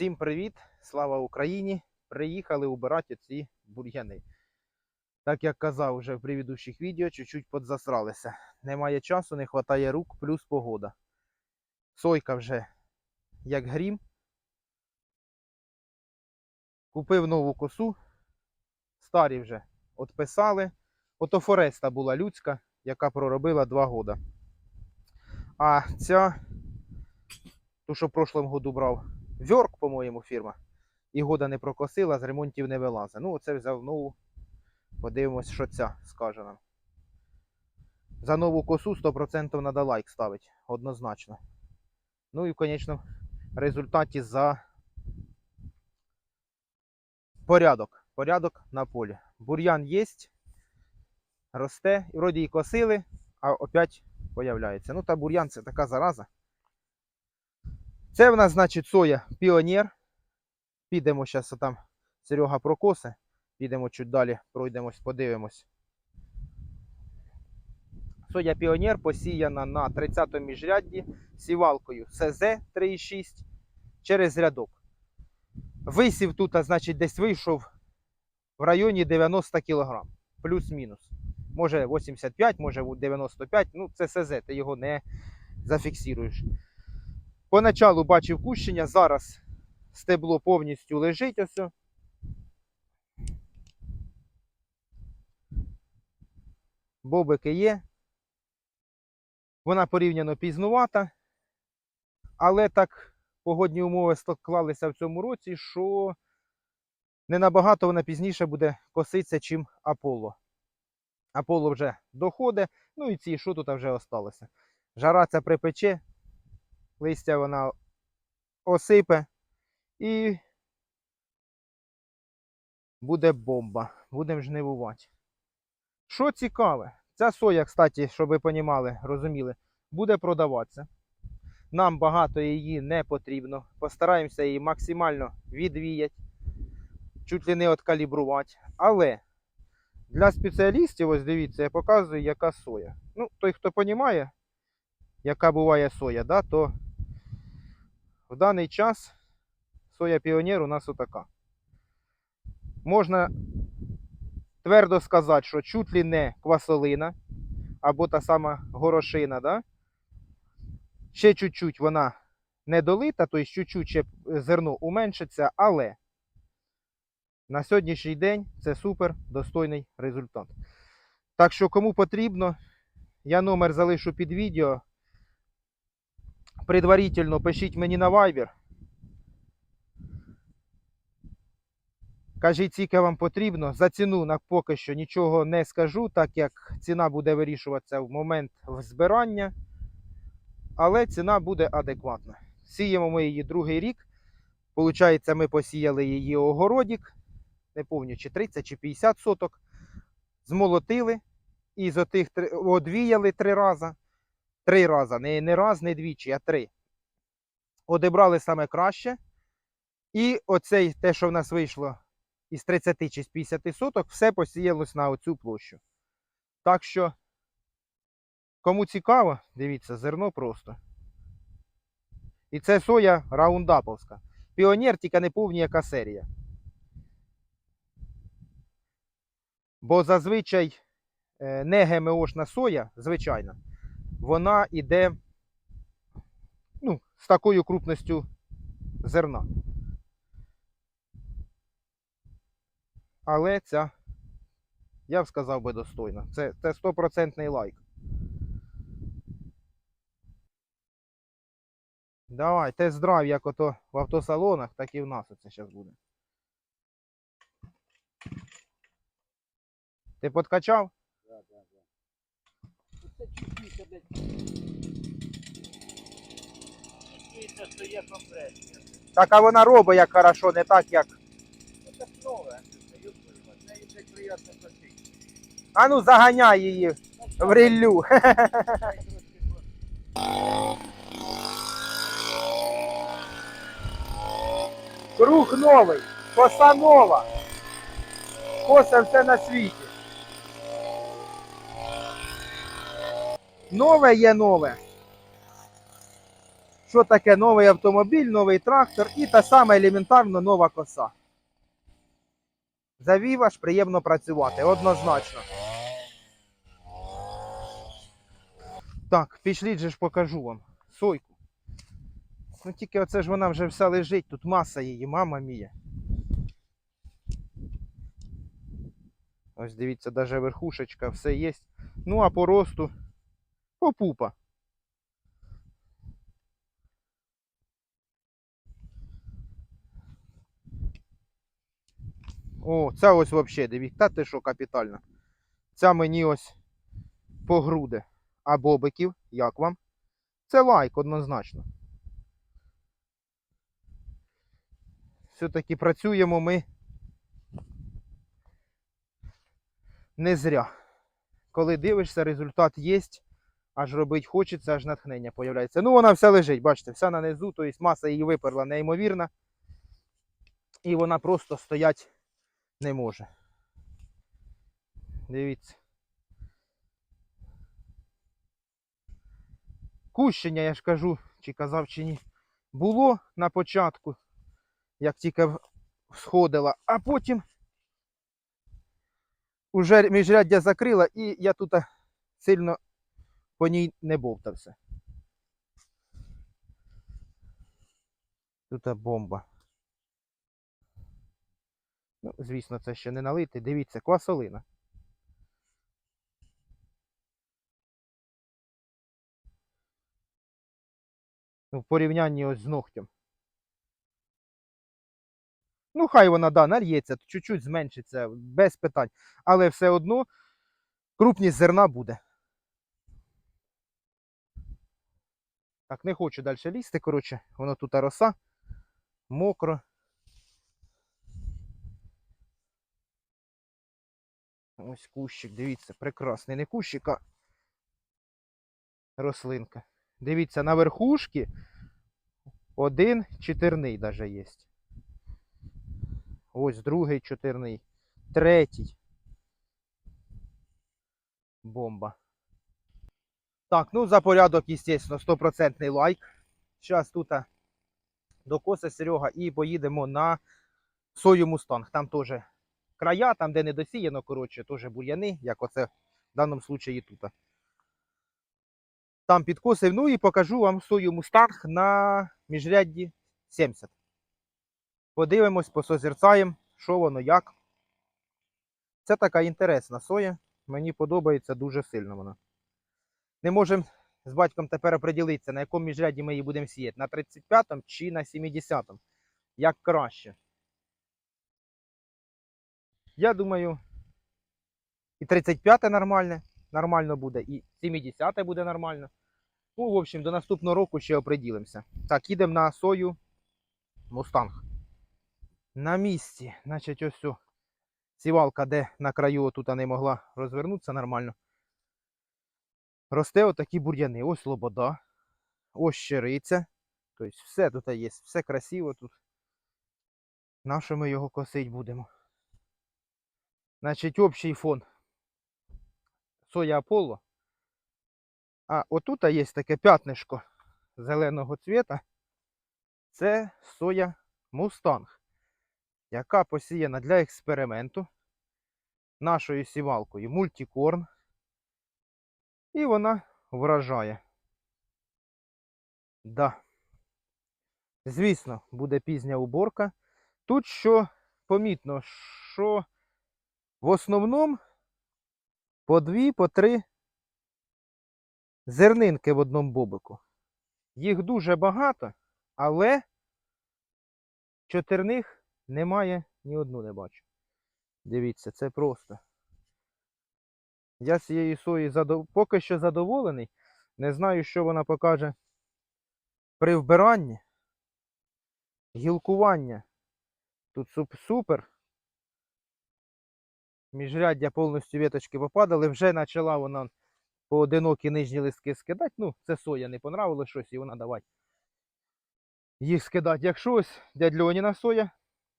Всім привіт! Слава Україні! Приїхали убирати ці бур'яни. Так як казав вже в предыдущих відео, чуть-чуть подзасралися. Немає часу, не вистачає рук, плюс погода. Сойка вже як грім. Купив нову косу. Старі вже отписали. Ото Фореста була людська, яка проробила 2 года. А ця, ту, що в прошлому году брав, Вьорк, по-моєму, фірма. І года не прокосила, з ремонтів не вилазить. Ну, оце взяв нову. Подивимось, що ця скаже нам. За нову косу 100% треба лайк ставити. Однозначно. Ну і, в результаті за порядок. Порядок на полі. Бур'ян є, росте, вроді і косили, а опять появляється. Ну та бур'ян це така зараза. Це в нас, значить, соя піонер. Підемо зараз там Серега прокосе. Підемо чуть далі, пройдемось, подивимось. Соя піонер посіяна на 30-му міжрядді сівалкою СЗ 3,6 через рядок. Висів тут, а, значить, десь вийшов в районі 90 кг. Плюс-мінус. Може 85, може 95. Ну, це СЗ, ти його не зафіксуєш. Поначалу бачив кущення, зараз стебло повністю лежить ось. Бобики є. Вона порівняно пізнувата, але так погодні умови склалися в цьому році, що не набагато вона пізніше буде коситися, чим Аполло. Аполло вже доходить, ну і ці, що тут вже осталося. Жара ця припече, листя вона осипе і буде бомба. Будемо жнивувати. Що цікаве, ця соя, кстати, щоб ви понімали, розуміли, буде продаватися. Нам багато її не потрібно. Постараємося її максимально відвіяти, чуть ли не откалібрувати. Але для спеціалістів, ось дивіться, я показую, яка соя. Ну, той, хто розуміє, яка буває соя, да, то в даний час соя піонер у нас отака. Можна твердо сказати, що чуть ли не квасолина або та сама горошина, да? ще чуть-чуть вона не долита, тобто чуть-чуть зерно уменшиться, але на сьогоднішній день це супер достойний результат. Так що, кому потрібно, я номер залишу під відео. Предварительно пишіть мені на Viber. Кажіть, скільки вам потрібно. За ціну на поки що нічого не скажу, так як ціна буде вирішуватися в момент збирання. Але ціна буде адекватна. Сіємо ми її другий рік. Получається, ми посіяли її огородік. Не пам'ятаю, чи 30 чи 50 соток. Змолотили. І з отих одвіяли три рази. Три рази. Не, не раз, не двічі, а три. Одібрали саме краще. І оцей те, що в нас вийшло із 30 чи з 50 соток, все посіялось на оцю площу. Так що, кому цікаво, дивіться, зерно просто. І це соя раундаповська. Піонер тільки не повні яка серія. Бо зазвичай е, не ГМОшна соя, звичайна, вона йде ну, з такою крупністю зерна. Але ця, я б сказав би, достойна. Це, це 100% лайк. Давай, тест-драйв, як ото в автосалонах, так і в нас оце зараз буде. Ти подкачав? Це чуть-чуть, блядь. Чується, що є компресія. Так, а вона робить як хорошо, не так як. Ну так нове, це їй приємно платити. А ну заганяй її в ріллю. Круг новий, коса нова. Коса все на світі. Нове є нове. що таке новий автомобіль, новий трактор і та сама елементарно нова коса. Завів аж приємно працювати, однозначно. Так, пішліть же ж покажу вам сойку. Ну тільки оце ж вона вже вся лежить, тут маса її, мама мія. Ось дивіться, навіть верхушечка, все є. Ну а по росту попупа. О, ця ось взагалі, дивіться, та ти що капітально. Ця мені ось по груди. А бобиків, як вам? Це лайк однозначно. Все-таки працюємо ми не зря. Коли дивишся, результат є, аж робить хочеться, аж натхнення появляється. Ну, вона вся лежить, бачите, вся на низу, тобто маса її виперла неймовірна. І вона просто стоять не може. Дивіться. Кущення, я ж кажу, чи казав, чи ні, було на початку, як тільки сходила, а потім уже міжряддя закрила і я тут сильно по ній не бовтався. Тут бомба. Ну, звісно, це ще не налити. Дивіться, квасолина. Ну, в порівнянні ось з ногтем. Ну, хай вона, да, нальється, чуть-чуть зменшиться, без питань. Але все одно крупність зерна буде. Так, не хочу далі лізти, коротше, воно тут роса, мокро. Ось кущик, дивіться, прекрасний. Не кущик, а рослинка. Дивіться, на верхушці один чотирний даже є. Ось другий чотирний, третій. Бомба. Так, ну за порядок, естественно, стопроцентний лайк. Зараз тут докоса Серега і поїдемо на сою Мустанг. Там теж края, там, де не досіяно, коротше, теж бур'яни, як оце в даному случаї тут. Там підкосив. Ну і покажу вам сою Мустанг на міжрядді 70. Подивимось, посозерцаємо, що воно як. Це така інтересна соя. Мені подобається дуже сильно вона. Не можемо з батьком тепер оприділитися, на якому міжряді ми її будемо сіяти. На 35-му чи на 70-му. Як краще. Я думаю, і 35 нормальне, нормально буде, і 70 буде нормально. Ну, в общем, до наступного року ще оприділимося. Так, їдемо на сою Мустанг. На місці, значить, ось сівалка, де на краю тут не могла розвернутися нормально. Росте отакі бур'яни. Ось лобода, ось щириця. Тобто все тут є, все красиво тут. На що ми його косить будемо? Значить, общий фон. Соя Аполло. А отут є таке п'ятнишко зеленого цвіта. Це соя Мустанг, яка посіяна для експерименту нашою сівалкою мультикорн. І вона вражає. Да. Звісно, буде пізня уборка. Тут що помітно, що в основному по дві, по три зернинки в одному бобику. Їх дуже багато, але чотирних немає, ні одну не бачу. Дивіться, це просто. Я з цієї сої задов... поки що задоволений. Не знаю, що вона покаже при вбиранні. Гілкування. Тут суп- супер. Міжряддя повністю віточки попадали. Вже почала вона поодинокі нижні листки скидати. Ну, це соя не понравилось щось, і вона давай їх скидати. Якщо ось дядь Льоніна соя,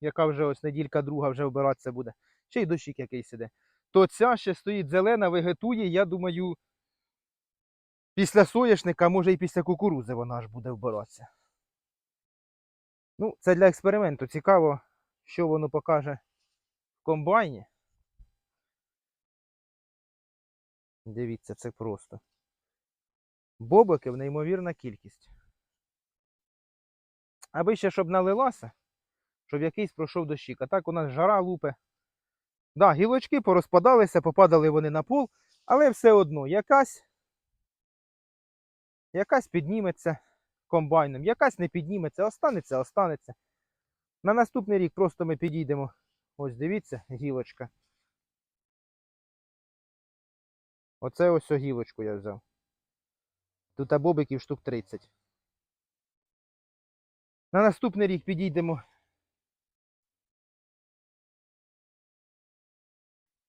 яка вже ось неділька друга вже вбиратися буде, ще й дощик якийсь іде, то ця ще стоїть зелена, вегетує, я думаю, Після соняшника, може і після кукурузи вона аж буде вбиратися. Ну, це для експерименту. Цікаво, що воно покаже в комбайні. Дивіться, це просто. Бобиків неймовірна кількість. Аби ще щоб налилася, щоб якийсь пройшов дощик. А так у нас жара лупе. Да, гілочки порозпадалися, попадали вони на пол, але все одно якась, якась підніметься комбайном, якась не підніметься, останеться, останеться. На наступний рік просто ми підійдемо. Ось дивіться, гілочка. Оце ось гілочку я взяв. Тут бобиків штук 30. На наступний рік підійдемо.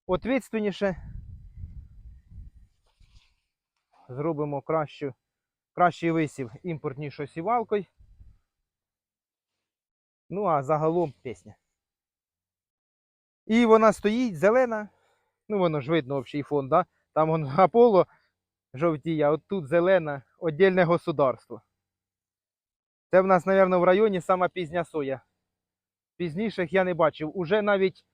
Ответственніше. Зробимо кращу, кращий висів імпортнішою сівалкою. Ну, а загалом пісня. І вона стоїть зелена. Ну, воно ж видно общий фон, да? Там вон Аполло жовтіє, а от тут зелена, віддільне государство. Це в нас, мабуть, в районі сама пізня соя. Пізніших я не бачив. Уже навіть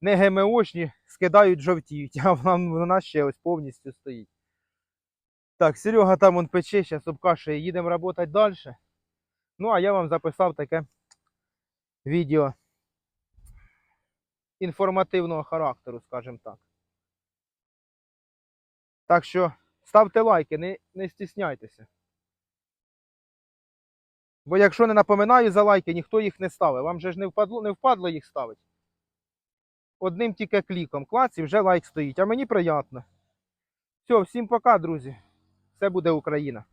не ГМОшні скидають жовтіють, а вона, вона ще ось повністю стоїть. Так, Серега там он пече, зараз обкашує, їдемо працювати далі. Ну, а я вам записав таке відео інформативного характеру, скажімо так. Так що ставте лайки, не, не стісняйтеся. Бо якщо не напоминаю за лайки, ніхто їх не ставить. Вам же ж не впадло, не впадло їх ставити. Одним тільки кліком клац і вже лайк стоїть. А мені приємно. Все, всім пока, друзі. Все буде Україна.